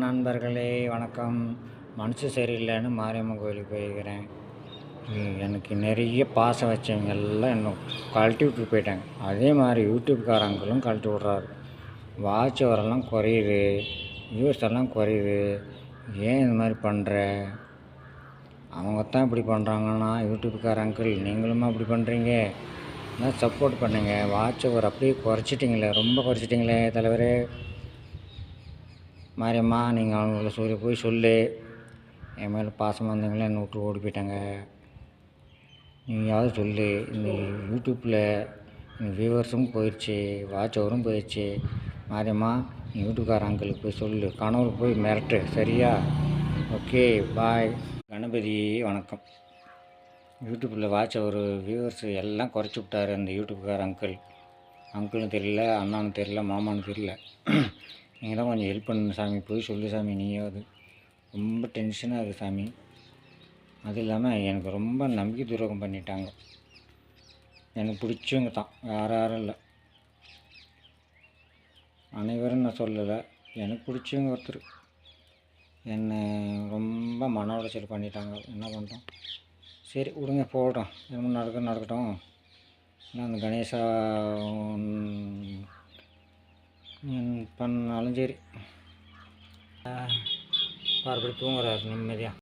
நண்பர்களே வணக்கம். மனசு சரியில்லைன்னு மாரியம்மன் கோயிலுக்கு போயிருக்கிறேன். எனக்கு நிறைய பாசம் வச்சவங்க எல்லாம் இன்னும் கழட்டி விட்டு போயிட்டாங்க. அதே மாதிரி யூடியூப்காரங்களும் கழட்டி விட்றாரு. வாட்ச் வரலாம் குறையுது வியூஸ் எல்லாம் குறையுது. ஏன் இந்த மாதிரி பண்ணுற அவங்க தான் இப்படி பண்ணுறாங்கன்னா யூடியூப்கார அங்கிள் நீங்களுமா அப்படி பண்ணுறீங்க என்ன சப்போர்ட் பண்ணுங்கள் வாட்ச் ஒரு அப்படியே குறைச்சிட்டிங்களே ரொம்ப குறைச்சிட்டிங்களே தலைவரே. மாரியம்மா நீங்கள் அவங்கள சொல்லி போய் சொல்லு. என் மேலே பாசமாக இருந்தவங்களே என்னை விட்டு ஓடி போயிட்டாங்க. நீயாவது சொல்லு. இந்த யூடியூப்பில் வியூவர்ஸும் போயிடுச்சு வாட்ச் அவரும் போயிடுச்சு மாரியம்மா நீ யூடியூப்கார அங்கிளுக்கு போய் சொல்லு. கணவர் போய் மிரட்டு. சரியா? Okay bye. கணபதி வணக்கம். யூடியூப்பில் வாட்ச் அவர் வியூவர்ஸ் எல்லாம் குறைச்சி விட்டாரு அந்த யூடியூப்கார அங்கிள். அங்கிளும் தெரியல அண்ணானும் தெரியல மாமானும் தெரியல. நீங்கள் தான் கொஞ்சம் ஹெல்ப் பண்ணணும் சாமி. போய் சொல்லு சாமி நீயாவது ரொம்ப டென்ஷனாக இருக்குது சாமி. அது இல்லாமல் எனக்கு ரொம்ப நம்பிக்கை துரோகம் பண்ணிட்டாங்க. எனக்கு பிடிச்சவங்க தான். வேறு யாரும் இல்லை. அனைவரும் நான் சொல்லலை. எனக்கு பிடிச்சவங்க ஒருத்தர். என்னை ரொம்ப மன உளைச்சல் பண்ணிட்டாங்க. என்ன பண்ணுறோம் சரி விடுங்க போகட்டும். என்ன நடக்க நடக்கட்டும். ஏன்னா அந்த கணேசா பண்ணாலும் சரி. மறுபடியும் தூங்குறாரு நிம்மதியாக